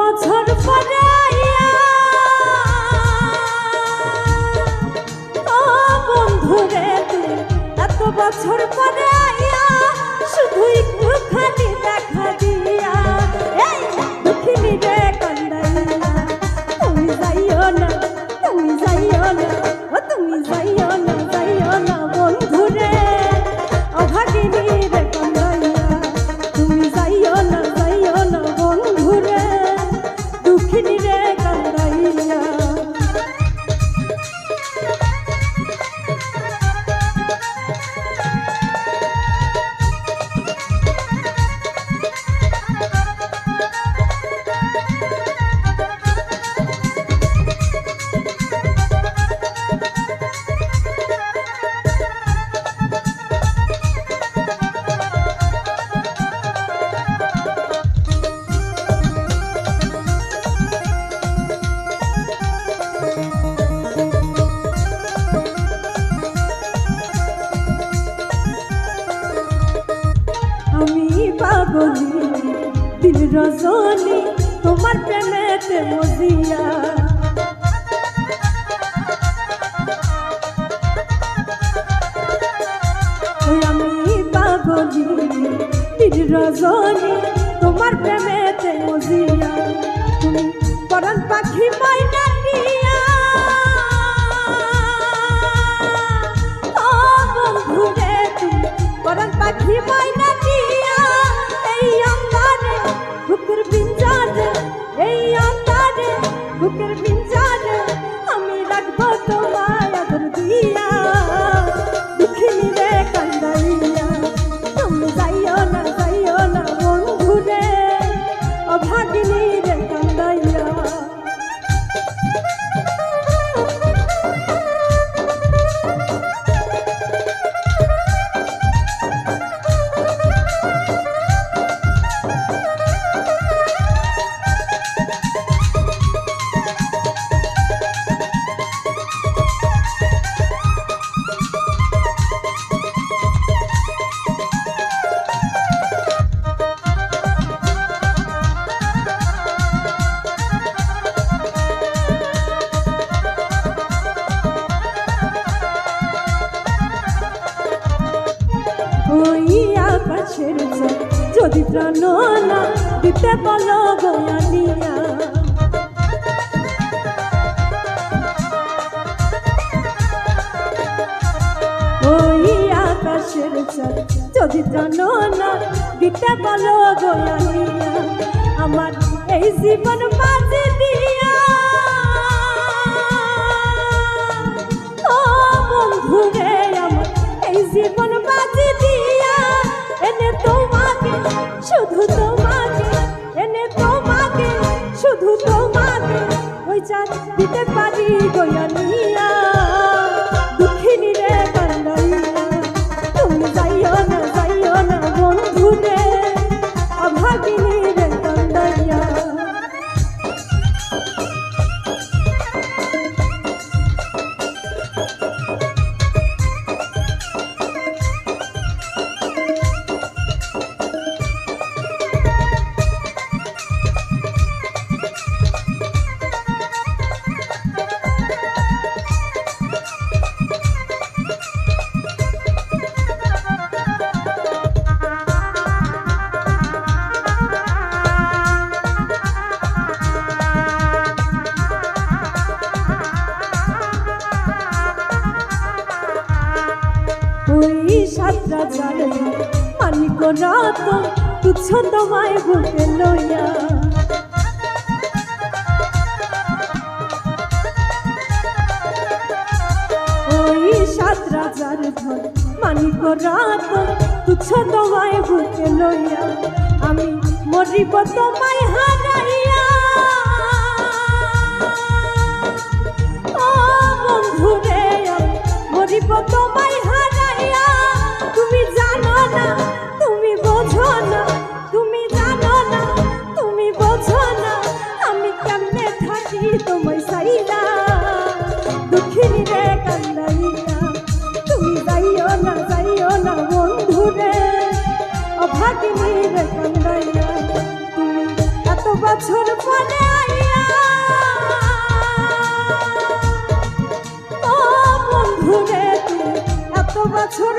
বছর দিন রজনী, তোমার প্রেমেতে মজিয়া। আমি পাগলি দিন রজনী, তোমার প্রেমেতে মজিয়া। তুমি পরান পাখি মাইনা দিয়া ও বন্ধু রে তুমি পরান পাখি যদি প্রাণ না, দিতে বলো গয়ানিয়া ওই আকাশের চাঁদ, যদি প্রাণনা দিতে বলো গয়ানিয়া আমার এই জীবন বাজে শুধু তোমাকে ওই চাঁদ দিতে পারি গয়ানিয়া দুঃখিনী সাতটা জানে রাত তুচ্ছ তোমায় লইয়া। ওই সাত রাজার ধন মালিক রাত তুচ্ছ তোমায় লইয়া। আমি মরিব তোমায় হারাইয়া। ও বন্ধু রে আমি মরিব তোমায় না যাইও না বন্ধু রে অভাগিনী তুমি এত বছর পরে আইয়া। ও তুমি এত বছর